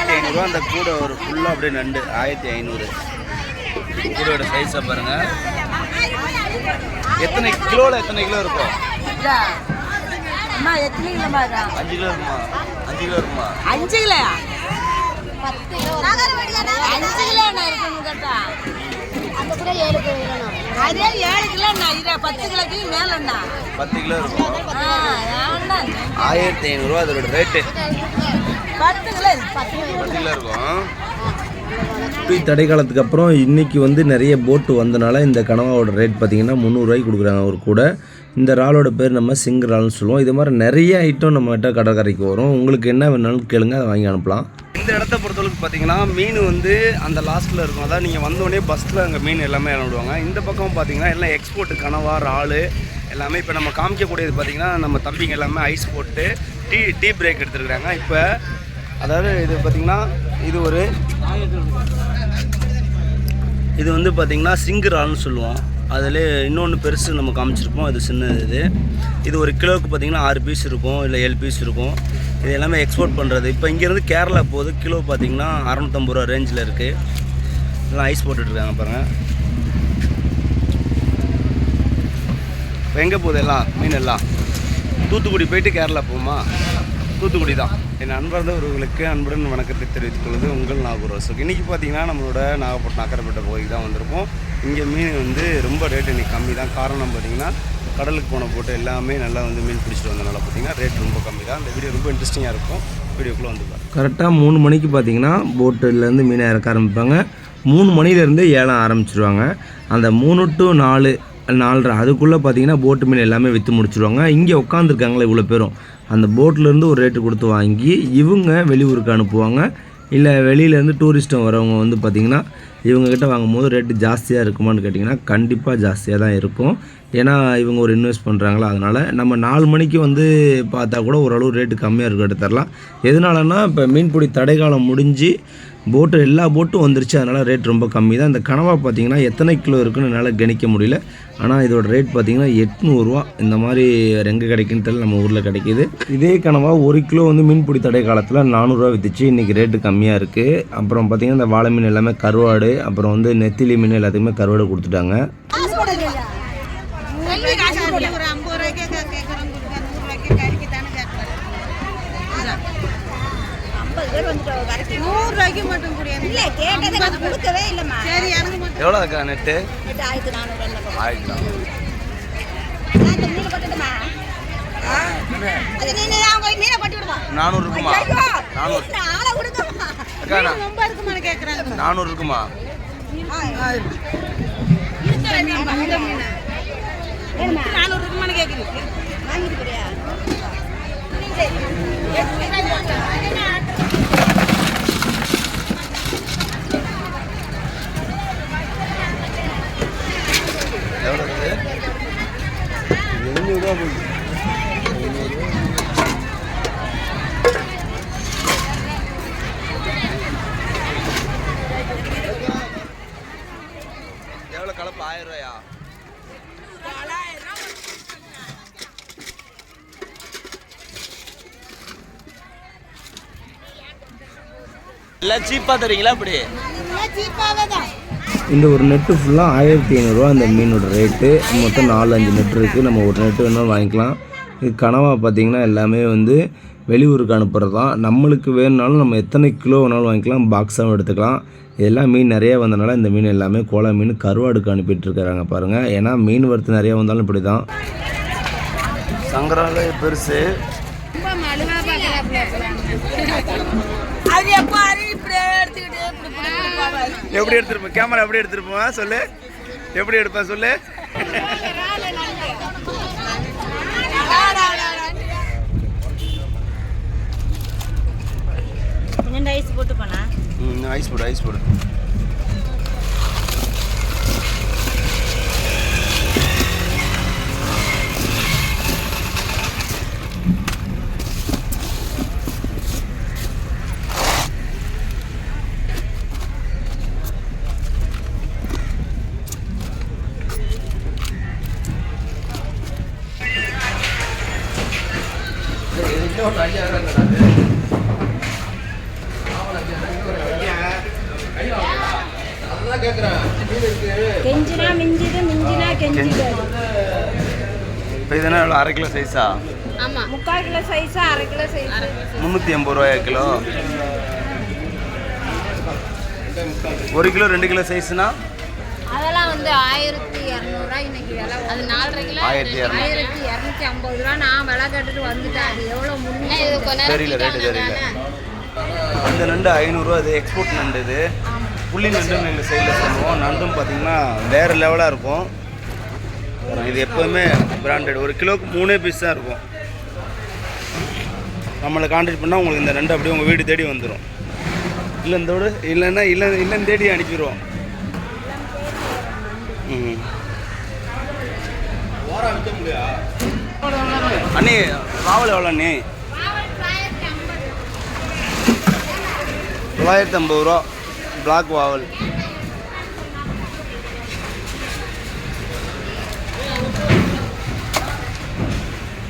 ஆயிரத்தி ஐநூறுரூவா அந்த கூடை ஒரு ஃபுல்லாக அப்படியே நண்டு. ஆயிரத்தி ஐநூறு. கூடையோட சைஸை பாருங்க. எத்தனை கிலோவில் எத்தனை கிலோ இருக்கும்? கிலோ அஞ்சு கிலோ இருக்குமா? அஞ்சு கிலோ இருக்குமா? அஞ்சு கிலோயா அஞ்சு கிலோ அதே ஏழு கிலோ நான் பத்து கிலோக்கு மேலண்ணா பத்து கிலோ இருக்கும். ஆயிரத்தி ஐநூறுரூவா அதோட ரேட்டு தடை காலத்துக்கு அப்புறம் இன்றைக்கி வந்து நிறைய போட்டு வந்தனால இந்த கனவாவோட ரேட் பார்த்தீங்கன்னா முந்நூறுரூவாய்க்கு கொடுக்குறாங்க ஒரு கூட. இந்த இறாலோட பேர் நம்ம சிங் இறால்னு சொல்லுவோம். இது மாதிரி நிறைய ஐட்டம் நம்மகிட்ட கடற்கரைக்கு வரும். உங்களுக்கு என்ன வேணாலும் கேளுங்க அதை வாங்கி அனுப்பலாம். இந்த இடத்த பொறுத்தளவுக்கு பார்த்தீங்கன்னா மீன் வந்து அந்த லாஸ்ட்டில் இருக்கும். அதான் நீங்கள் வந்தோடனே பஸ்ஸில் அங்கே மீன் எல்லாமே விடுவாங்க இந்த பக்கம் பார்த்தீங்கன்னா எல்லாம் எக்ஸ்போர்ட் கனவா இறால் எல்லாமே இப்போ நம்ம காமிக்கக்கூடியது பார்த்தீங்கன்னா நம்ம தம்பிங்க எல்லாமே ஐஸ் போட்டு டீ டீ பிரேக் எடுத்துருக்குறாங்க. இப்போ அதாவது இது பார்த்தீங்கன்னா இது ஒரு இது வந்து பார்த்தீங்கன்னா சிங்கரால்னு சொல்லுவோம். அதில் இன்னொன்று பெருசு நம்ம காமிச்சிருப்போம். இது சின்னது இது. இது ஒரு கிலோவுக்கு பார்த்தீங்கன்னா ஆறு பீஸ் இருக்கும் இல்லை ஏழு பீஸ் இருக்கும். இது எல்லாமே எக்ஸ்போர்ட் பண்ணுறது இப்போ இங்கேருந்து கேரளா போகுது. கிலோ பார்த்தீங்கன்னா அறநூற்றம்பது ரூபா ரேஞ்சில் இருக்குது எல்லாம் ஐஸ் போட்டுட்ருக்காங்க பாருங்கள் இப்போ எங்கே போகுது எல்லாம்? மீன் எல்லாம்? தூத்துக்குடி போயிட்டு கேரளா போகுமா? தூத்துக்குடி தான். என் நண்பர்கள் ஒருவர்களுக்கு அன்புடன் வணக்கத்தை தெரிவித்துக் கொள்வது உங்கள் நாகூர் அசோக் இன்றைக்கி பார்த்தீங்கன்னா நம்மளோட நாகப்பட்டினம் அக்கரைப்பட்ட பகுதிக்கு தான் வந்திருப்போம். இங்கே மீன் வந்து ரொம்ப ரேட் இன்னைக்கு கம்மி தான். காரணம் பார்த்தீங்கன்னா கடலுக்கு போன போட்டு எல்லாமே நல்லா வந்து மீன் பிடிச்சிட்டு வந்தனால பார்த்தீங்கன்னா ரேட் ரொம்ப கம்மி தான். இந்த வீடியோ ரொம்ப இன்ட்ரெஸ்டிங்காக இருக்கும். வீடியோக்குள்ளே வந்து கரெக்டாக மூணு மணிக்கு பார்த்தீங்கன்னா போட்டுலேருந்து மீனை இறக்க ஆரம்பிப்பாங்க. மூணு மணிலேருந்து ஏலம் ஆரம்பிச்சிருவாங்க. அந்த மூணு டு நாலு நாலரை அதுக்குள்ளே பார்த்தீங்கன்னா போட்டு மீன் எல்லாமே விற்று முடிச்சிருவாங்க. இங்கே உட்காந்துருக்காங்களே இவ்வளோ பேரும். அந்த போட்டிலேருந்து ஒரு ரேட்டு கொடுத்து வாங்கி இவங்க வெளியூருக்கு அனுப்புவாங்க. இல்லை வெளியிலேருந்து டூரிஸ்ட்டும் வரவங்க வந்து பார்த்திங்கன்னா இவங்கக்கிட்ட வாங்கும்போது ரேட்டு ஜாஸ்தியாக இருக்குமான்னு கேட்டிங்கன்னா கண்டிப்பாக ஜாஸ்தியாக தான் இருக்கும். ஏன்னா இவங்க ஒரு இன்வெஸ்ட் பண்ணுறாங்களா அதனால் நம்ம நாலு மணிக்கு வந்து பார்த்தா கூட ஓரளவு ரேட்டு கம்மியாக இருக்கும் எடுத்து தரலாம் எதனாலன்னா இப்போ மீன்பிடி தடை காலம் முடிஞ்சு போட்டு எல்லா போட்டும் வந்துருச்சு. அதனால் ரேட் ரொம்ப கம்மி தான். இந்த கனவா பார்த்தீங்கன்னா எத்தனை கிலோ இருக்குன்னு என்னால் கணிக்க முடியல. ஆனால் இதோட ரேட் பார்த்திங்கன்னா எட்நூறுரூவா இந்த மாதிரி எங்கே கிடைக்குன்னு தெரியல. நம்ம ஊரில் கிடைக்கிது. இதே கனவா ஒரு கிலோ வந்து மீன்பிடி தடை காலத்தில் நானூறுரூவா விற்றுச்சு இன்றைக்கி ரேட்டு கம்மியாக இருக்குது அப்புறம் பார்த்திங்கன்னா இந்த வாழை மீன் எல்லாமே கருவாடு அப்புறம் வந்து நெத்திலி மீன் எல்லாத்துக்குமே கருவாடு கொடுத்துட்டாங்க ஒரு ஐம்பது ரூபாய்க்கே கேட்குறோம் நூறு ரூபாய்க்கே கறிக்கு தானே கேட்குறேன் ரூபாய்க்கு மட்டும் இல்ல கேட்டதை கொடுக்கவே இல்லம்மா. சரி எனக்கு மட்டும். எவ்வளோ இருக்கா நெட்டு ஆயிரத்தி நானூறு ஆயிரத்தி அந்த மீனை போட்டுட்டுமா? அது நீ அவங்க மீனை போட்டு விடுமா? நானூறு இருக்குமா? நானூறு. ஆளை கொடுக்கமா அக்கா, நான்- ரொம்ப நானூறு இருக்குமா? நானூறு இருக்குமான்னு கேட்குறீங்க வாங்கிட்டு எவ்வளோ இருக்குது எழுநூறுவா போகுது எவ்வளோ கலப்பு? ஆயிரம் ரூபாயா? எல்லாம் சீப்பாக தரீங்களா அப்படி சீப்பாவே தான். இந்த ஒரு நெட்டு ஃபுல்லாக ஆயிரத்தி ஐநூறுரூவா அந்த மீனோட ரேட்டு மொத்தம் நாலு அஞ்சு நெட் இருக்குது நம்ம ஒரு நெட்டு வேணாலும் வாங்கிக்கலாம். இது கனவா பார்த்திங்கன்னா எல்லாமே வந்து வெளியூருக்கு அனுப்புகிறது தான் நம்மளுக்கு வேணுனாலும் நம்ம எத்தனை கிலோ வேணாலும் வாங்கிக்கலாம். பாக்ஸாகவும் எடுத்துக்கலாம். இதெல்லாம் மீன் நிறையா வந்தனால இந்த மீன் எல்லாமே கோலா மீன் கருவாடுக்கு அனுப்பிட்டுருக்கிறாங்க பாருங்கள் ஏன்னா மீன் வரத்து நிறையா வந்தாலும் இப்படி தான் சங்கராலய பெருசு அது எப்போ அது இப்படியே எடுத்துக்கிட்டு இப்படி இப்படி இப்படி போவாரு. எப்படி எடுத்துருப்போம் கேமரா எப்படி எடுத்துருப்போம்? சொல்லு. எப்படி எடுப்பேன் சொல்லு. ஐஸ் போட்டு போனா ஐஸ் போடு ஐஸ் போடு. இன்னொரு மிஞ்சினா இப்போ இதுனா அரை கிலோ சைஸா ஆமாம் முக்கால் கிலோ சைஸா அரை கிலோ சைஸ் முந்நூற்றி எண்பது ரூபாயா கிலோ? ஒரு கிலோ ரெண்டு கிலோ சைஸ்னா வந்து ஆயிரத்தி இரநூறுவா இன்னைக்கு விலை அது நாலரை கிலோ? ஆயிரத்தி இரநூறு. ஆயிரத்தி இரநூத்தி ஐம்பது ரூபா. நான் விலை கேட்டுட்டு வந்துட்டேன். அது எவ்வளோ முன்னே இது கொஞ்ச தெரியல ரேட்டு தெரியல இந்த நண்டு ஐநூறுரூவா இது எக்ஸ்போர்ட் நண்டு இது. புள்ளி நண்டுன்னு எங்கள் சைடில் சொல்லுவோம். நண்டும் பார்த்தீங்கன்னா வேறு லெவலாக இருக்கும். இது எப்போதுமே பிராண்டட் ஒரு கிலோவுக்கு மூணே பீஸ் தான் இருக்கும். நம்மளை கான்டாக்ட் பண்ணால் உங்களுக்கு இந்த நண்டு அப்படியே உங்கள் வீடு தேடி வந்துடும் இல்லை இந்த விட இல்லைன்னா இல்லை இல்லைன்னு தேடி அனுப்பிடுவோம். அண்ணி ராவல் எவ்வளோ அண்ணி? தொள்ளாயிரத்தி ஐம்பது ரூபா. பிளாக் வாவல்.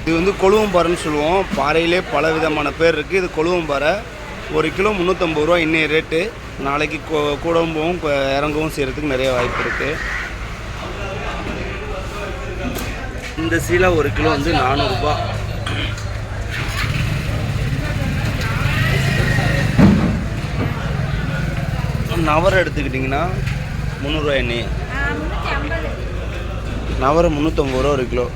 இது வந்து கொழுவம்பாறைன்னு சொல்லுவோம். பாறையிலே பல விதமான பேர் இருக்குது இது கொழுவம்பாறை. ஒரு கிலோ முந்நூற்றம்பது ரூபா இன்னைய ரேட்டு நாளைக்கு கூடவும் போகும் இறங்கவும் செய்கிறதுக்கு நிறைய வாய்ப்பு இருக்குது இந்த சீலா ஒரு கிலோ வந்து நானூறுரூபா நவரை எடுத்துக்கிட்டிங்கன்னா முந்நூறுரூவா எண்ணெய். நவரை முந்நூற்றம்பது ரூபா ஒரு கிலோ.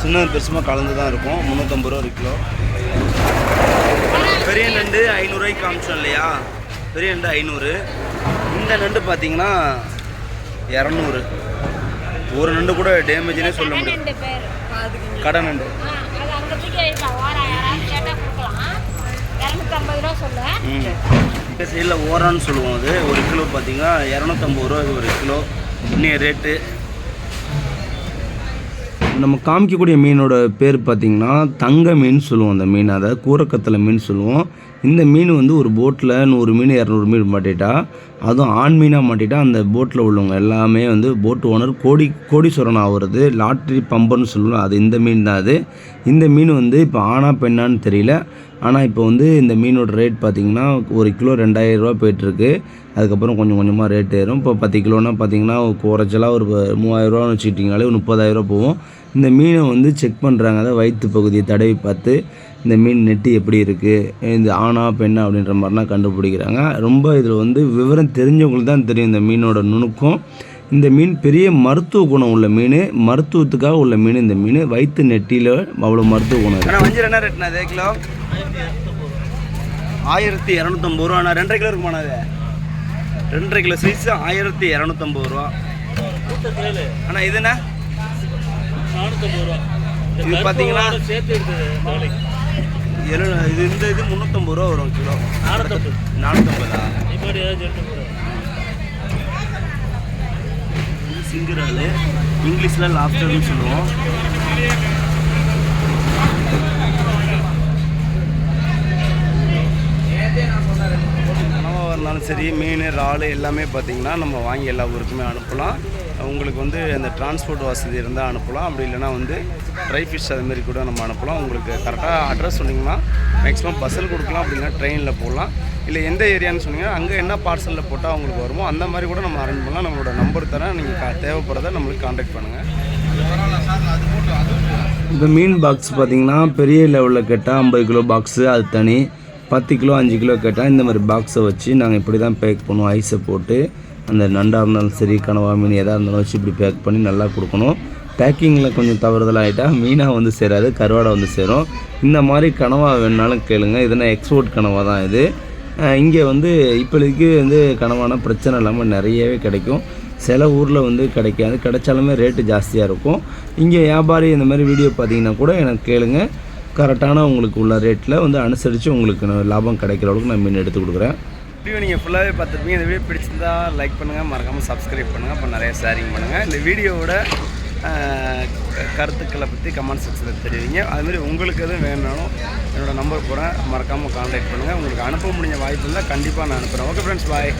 சின்ன சின்னது பெருசுமாக கலந்து தான் இருக்கும். முந்நூற்றம்பது ரூபா ஒரு கிலோ. பெரிய நண்டு ஐநூறுரூவாய்க்கு காமிச்சோம் இல்லையா? பெரிய நண்டு ஐநூறு. இந்த நண்டு பார்த்தீங்கன்னா இரநூறு. ஒரு நண்டு கூட டேமேஜ்னே சொல்ல முடியாது. கடை நண்டு. சைடில் ஓரான்னு சொல்லுவோம் அது. ஒரு கிலோ பார்த்தீங்கன்னா இரநூத்தம்பது ரூபா ஒரு கிலோ. இன்னைய ரேட்டு நம்ம காமிக்கக்கூடிய மீனோட பேர் பார்த்திங்கன்னா தங்க மீன் சொல்லுவோம் அந்த மீன். அதை கூரக்கத்தில் மீன் சொல்லுவோம். இந்த மீன் வந்து ஒரு போட்டில் நூறு மீன் இரநூறு மீன் மாட்டிட்டா அதுவும் ஆண் மீனாக மாட்டிட்டா அந்த போட்டில் உள்ளவங்க எல்லாமே வந்து போட் ஓனர் கோடி கோடீஸ்வரன் ஆகுறது லாட்ரி பம்பர்னு சொல்லுவோம். அது இந்த மீன் தான் அது. இந்த மீன் வந்து இப்போ ஆணா பெண்ணான்னு தெரியல. ஆனால் இப்போ வந்து இந்த மீனோட ரேட் பார்த்திங்கன்னா ஒரு கிலோ ரெண்டாயிரம் ரூபா போயிட்டுருக்கு. அதுக்கப்புறம் கொஞ்சம் கொஞ்சமாக ரேட் ஏறும். இப்போ பத்து கிலோனா பார்த்தீங்கன்னா குறைச்சலாக ஒரு மூவாயிரரூவான்னு வச்சுக்கிட்டிங்கனாலே ஒரு முப்பதாயிரரூவா போகும். இந்த மீனை வந்து செக் பண்ணுறாங்க அதாவது வயிற்று பகுதியை தடவி பார்த்து இந்த மீன் நெட்டு எப்படி இருக்குது இந்த ஆணா பெண்ணா அப்படின்ற மாதிரிலாம் கண்டுபிடிக்கிறாங்க. ரொம்ப இதில் வந்து விவரம் தெரிஞ்சவங்களுக்கு தான் தெரியும் இந்த மீனோட நுணுக்கம். இந்த மீன் பெரிய மருத்துவ குணம் உள்ள மீன். மருத்துவத்துக்காக உள்ள மீன் இந்த மீன். வயிற்று நெட்டியில் அவ்வளோ மருத்துவ குணம் இருக்குது ஆயிரத்தி இரநூத்தம்பது ரூபா. ரெண்டரை கிலோ இருக்குமாண்ணா அது ரெண்டரை கிலோ சைஸ் ஆயிரத்தி இரநூத்தம்பது ரூபா. அண்ணா இது என்ன? இது பார்த்தீங்கன்னா எழு இது இந்த இது முந்நூற்றம்பது ரூபா வரும் கிலோ. நானூற்றம்பதா சிங்கிரால் இங்கிலீஷில் லாப்ஸ்டர்னு சொல்லுவோம். இருந்தாலும் சரி மீன் இறால் எல்லாமே பார்த்தீங்கன்னா நம்ம வாங்கி எல்லா ஊருக்குமே அனுப்பலாம். உங்களுக்கு வந்து அந்த டிரான்ஸ்போர்ட் வசதி இருந்தால் அனுப்பலாம். அப்படி இல்லைன்னா வந்து ட்ரை ஃபிஷ் அதுமாரி கூட நம்ம அனுப்பலாம். உங்களுக்கு கரெக்டாக அட்ரஸ் சொன்னிங்கன்னா மேக்ஸிமம் பஸ்ஸில் கொடுக்கலாம். அப்படின்னா ட்ரெயினில் போடலாம் இல்லை எந்த ஏரியான்னு சொன்னீங்கன்னா அங்கே என்ன பார்சலில் போட்டால் உங்களுக்கு வருமோ அந்த மாதிரி கூட நம்ம அரேஞ்ச் பண்ணலாம். நம்மளோட நம்பர் தரேன். நீங்கள் தேவைப்படுறத நம்மளுக்கு காண்டாக்ட் பண்ணுங்கள் இப்போ மீன் பாக்ஸ் பார்த்தீங்கன்னா பெரிய லெவலில் கேட்டால் ஐம்பது கிலோ பாக்ஸு அது தனி. பத்து கிலோ அஞ்சு கிலோ கேட்டால் இந்த மாதிரி பாக்ஸை வச்சு நாங்கள் இப்படி தான் பேக் பண்ணுவோம் ஐஸை போட்டு அந்த நண்டாக இருந்தாலும் சரி கனவா மீன் எதாக இருந்தாலும் வச்சு இப்படி பேக் பண்ணி நல்லா கொடுக்கணும். பேக்கிங்கில் கொஞ்சம் தவறுதலாகிட்டால் மீனாக வந்து சேராது கருவாடை வந்து சேரும். இந்த மாதிரி கனவா வேணுனாலும் கேளுங்க. இதுனா எக்ஸ்போர்ட் கனவா தான் இது. இங்கே வந்து இப்போதைக்கு வந்து கனவான பிரச்சனை இல்லாமல் நிறையவே கிடைக்கும். சில ஊரில் வந்து கிடைக்காது. கிடைச்சாலுமே ரேட்டு ஜாஸ்தியாக இருக்கும். இங்கே வியாபாரி இந்த மாதிரி வீடியோ பார்த்தீங்கன்னா கூட எனக்கு கேளுங்கள் கரெக்டான உங்களுக்கு உள்ள ரேட்டில் வந்து அனுசரித்து உங்களுக்கு நான் லாபம் கிடைக்கிற அளவுக்கு நான் மீன் எடுத்து கொடுக்குறேன். வீடியோ நீங்கள் ஃபுல்லாகவே பார்த்துருப்பீங்க. இந்த வீடியோ பிடிச்சிருந்தா லைக் பண்ணுங்கள் மறக்காமல் சப்ஸ்கிரைப் பண்ணுங்கள் அப்போ நிறைய ஷேரிங் பண்ணுங்கள் இந்த வீடியோவோட கருத்துக்களை பற்றி கமெண்ட் செக்ஷனில் தெரிவிங்க. அதுமாதிரி உங்களுக்கு எதுவும் வேணுனாலும் என்னோடய நம்பர் போகிறேன் மறக்காமல் கான்டாக்ட் பண்ணுங்கள் உங்களுக்கு அனுப்ப முடிஞ்ச வாய்ப்பு இருந்தால் கண்டிப்பாக நான் அனுப்புகிறேன் ஓகே ஃப்ரெண்ட்ஸ் பாய்